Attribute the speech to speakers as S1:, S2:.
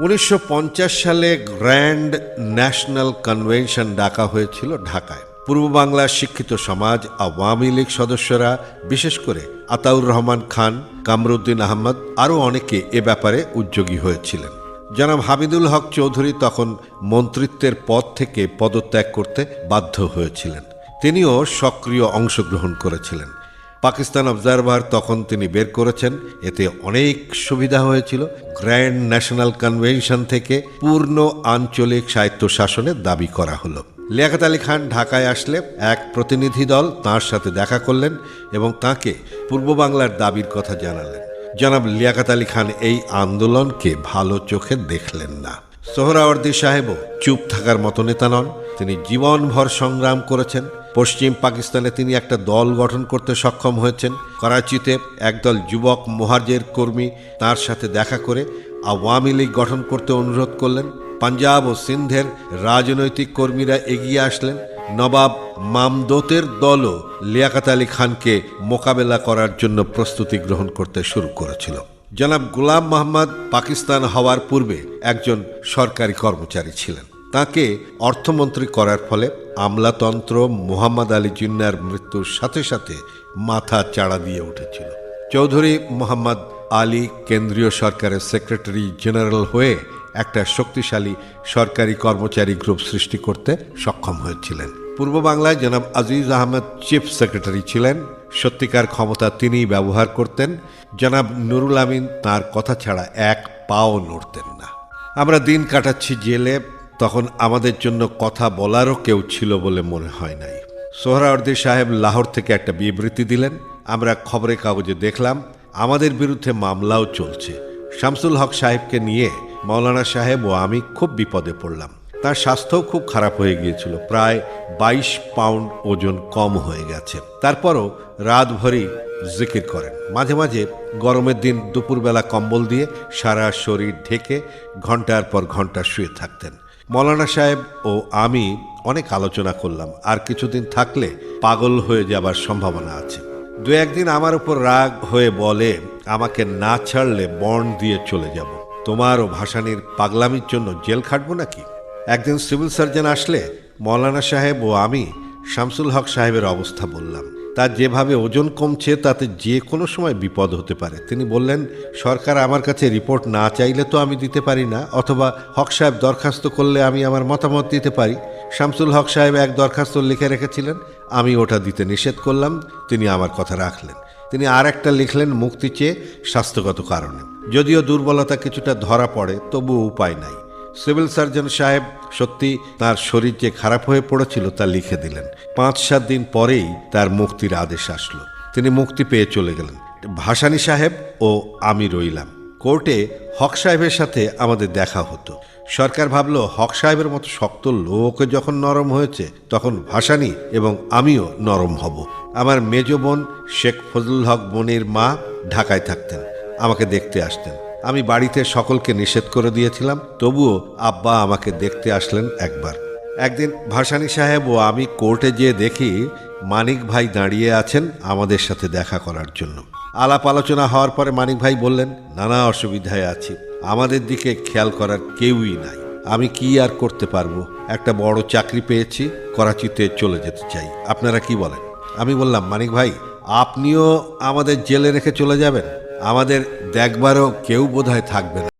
S1: উনিশশো পঞ্চাশ সালে গ্র্যান্ড ন্যাশনাল কনভেনশন ডাকা হয়েছিল ঢাকায়। পূর্ব বাংলার শিক্ষিত সমাজ, আওয়ামী লীগ সদস্যরা, বিশেষ করে আতাউর রহমান খান, কামরুদ্দিন আহমদ, আরও অনেকে এ ব্যাপারে উদ্যোগী হয়েছিলেন। জনাব হামিদুল হক চৌধুরী তখন মন্ত্রিত্বের পদ থেকে পদত্যাগ করতে বাধ্য হয়েছিলেন। তিনিও সক্রিয় অংশগ্রহণ করেছিলেন। পাকিস্তান অবজারভার তখন তিনি বের করেছেন। এতে অনেক সুবিধা হয়েছিল। গ্র্যান্ড ন্যাশনাল কনভেনশন থেকে পূর্ণ আঞ্চলিক স্বায়ত্ত শাসনের দাবি করা হলো। লিয়াকত আলী খান ঢাকায় আসলে এক প্রতিনিধি দল তাঁর সাথে দেখা করলেন এবং তাকে পূর্ব বাংলার দাবির কথা জানালেন। জনাব লিয়াকত আলী খান এই আন্দোলনকে ভালো চোখে দেখলেন না। সোহরাওয়ার্দী সাহেবও চুপ থাকার মতো নেতা নন। তিনি জীবনভর সংগ্রাম করেছেন। পশ্চিম পাকিস্তানে তিনি একটা দল গঠন করতে সক্ষম হয়েছেন। করাচিতে একদল যুবক মোহার্জের কর্মী তার সাথে দেখা করে আওয়ামী লীগ গঠন করতে অনুরোধ করলেন। পাঞ্জাব ও সিন্ধের রাজনৈতিক কর্মীরা এগিয়ে আসলেন। নবাব মামদোতের দলও লিয়াকাত আলী খানকে মোকাবেলা করার জন্য প্রস্তুতি গ্রহণ করতে শুরু করেছিল। জনাব গুলাম মোহাম্মদ পাকিস্তান হওয়ার পূর্বে একজন সরকারি কর্মচারী ছিলেন। তাকে অর্থমন্ত্রী করার ফলে আমলাতন্ত্র, মোহাম্মদ আলী জিন্নার মৃত্যুর সাথে সাথে মাথা চাড়া দিয়ে উঠেছিল। চৌধুরী মোহাম্মদ আলী কেন্দ্রীয় সরকারের সেক্রেটারি জেনারেল হয়ে একটা শক্তিশালী সরকারি কর্মচারী গ্রুপ সৃষ্টি করতে সক্ষম হয়েছিলেন। পূর্ব বাংলায় জনাব আজিজ আহমেদ চিফ সেক্রেটারি ছিলেন। সত্যিকার ক্ষমতা তিনিই ব্যবহার করতেন। জনাব নুরুল আমিন তার কথা ছাড়া এক পাও নড়তেন না। আমরা দিন কাটাচ্ছি জেলে তখন আমাদের জন্য কথা বলারও কেউ ছিল বলে মনে হয় নাই। সোহরাওয়ার্দী সাহেব লাহোর থেকে একটা বিবৃতি দিলেন। আমরা খবরের কাগজে দেখলাম, আমাদের বিরুদ্ধে মামলাও চলছে। শামসুল হক সাহেবকে নিয়ে মৌলানা সাহেব ও আমি খুব বিপদে পড়লাম। তার স্বাস্থ্যও খুব খারাপ হয়ে গিয়েছিল। প্রায় বাইশ পাউন্ড ওজন কম হয়ে গেছে। তারপরও রাত ভরি জিকির করেন। মাঝে মাঝে গরমের দিন দুপুরবেলা কম্বল দিয়ে সারা শরীর ঢেকে ঘণ্টার পর ঘণ্টা শুয়ে থাকতেন। মৌলানা সাহেব ও আমি অনেক আলোচনা করলাম, আর কিছুদিন থাকলে পাগল হয়ে যাবার সম্ভাবনা আছে। দু একদিন আমার উপর রাগ হয়ে বলে, আমাকে না ছাড়লে বন্ড দিয়ে চলে যাব। তোমার ও ভাসানির পাগলামির জন্য জেল খাটবো নাকি? একদিন সিভিল সার্জন আসলে মৌলানা সাহেব ও আমি শামসুল হক সাহেবের অবস্থা বললাম। তার যেভাবে ওজন কমছে, তাতে যে কোনো সময় বিপদ হতে পারে। তিনি বললেন, সরকার আমার কাছে রিপোর্ট না চাইলে তো আমি দিতে পারি না, অথবা হক সাহেব দরখাস্ত করলে আমি আমার মতামত দিতে পারি। শামসুল হক সাহেব এক দরখাস্ত লিখে রেখেছিলেন, আমি ওটা দিতে নিষেধ করলাম, তিনি আমার কথা রাখলেন। তিনি আর একটা লিখলেন, মুক্তি চেয়ে স্বাস্থ্যগত কারণে। যদিও দুর্বলতা কিছুটা ধরা পড়ে তবু উপায় নাই। সিভিল সার্জন সাহেব সত্যি তার শরীর যে খারাপ হয়ে পড়েছিল তা লিখে দিলেন। পাঁচ সাত দিন পরেই তার মুক্তির আদেশ আসলো। তিনি মুক্তি পেয়ে চলে গেলেন। ভাসানী সাহেব ও আমি রইলাম। কোর্টে হক সাহেবের সাথে আমাদের দেখা হতো। সরকার ভাবলো, হক সাহেবের মতো শক্ত লোক যখন নরম হয়েছে, তখন ভাসানী এবং আমিও নরম হব। আমার মেজ বোন শেখ ফজলুল হক বোনের মা ঢাকায় থাকতেন। আমাকে দেখতে আসতেন। আমি বাড়িতে সকলকে নিষেধ করে দিয়েছিলাম, তবুও আব্বা আমাকে দেখতে আসলেন একবার। একদিন ভাসানী সাহেব ও আমি কোর্টে যেয়ে দেখি মানিক ভাই দাঁড়িয়ে আছেন আমাদের সাথে দেখা করার জন্য। আলাপ আলোচনা হওয়ার পরে মানিক ভাই বললেন, নানা অসুবিধায় আছি, আমাদের দিকে খেয়াল করার কেউই নাই। আমি কি আর করতে পারব? একটা বড় চাকরি পেয়েছি, করাচিতে চলে যেতে চাই। আপনারা কি বলেন? আমি বললাম, মানিক ভাই, আপনিও আমাদের জেলে রেখে চলে যাবেন? আমাদের দেখবারও কেউ বোধহয় থাকবে না।